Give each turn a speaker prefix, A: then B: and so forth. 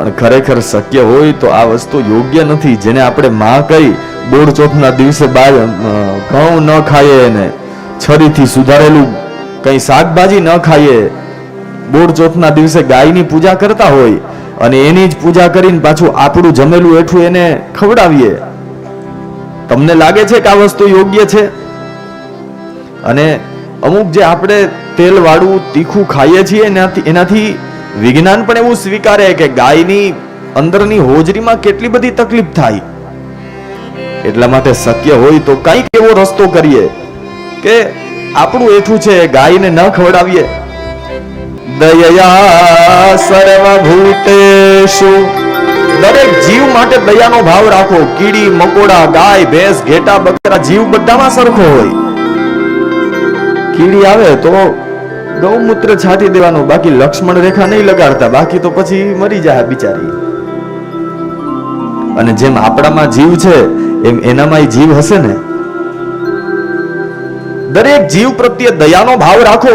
A: પણ ખરેખર શક્ય હોય તો આ વસ્તુ યોગ્ય નથી, જેને આપણે માં કહી બોડ ચોથના દિવસે બાર ઘઉં ન ખાઈએ એને, છરીથી સુધારેલું કંઈ શાકભાજી ન ખાઈએ બોડ ચોથના દિવસે ગાયની પૂજા કરતા હોય અને એની જ પૂજા કરીને પાછું આપણું જમેલું એઠું એને ખવડાવીએ. તમને લાગે છે કે આ વસ્તુ યોગ્ય છે? અને અમુક જે આપણે તેલ વાળું તીખું ખાઈએ છીએ, એનાથી એનાથી વિજ્ઞાન પણ એવું સ્વીકારે કે ગાયની અંદરની હોજરીમાં કેટલી બધી તકલીફ થાય. એટલા માટે શક્ય હોય તો કંઈક એવો રસ્તો કરીએ કે આપણું એઠું છે ગાયને ન ખવડાવીએ. દયા સર્વભૂતેષુ દરેક જીવ માટે દયાનો ભાવ રાખો. કીડી, મકોડા, ગાય, ભેંસ, ઘેટા, બકરા જીવ બધામાં સરખો હોય. કીડી આવે તો ગૌમૂત્ર છાંટી દેવાનું બાકી લક્ષ્મણ રેખા નહીં લગાડતા, બાકી તો પછી મરી જાય બિચારી. અને જેમ આપણામાં જીવ છે, એમ એનામાં જીવ હશે ને? દરેક જીવ પ્રત્યે દયાનો ભાવ રાખો.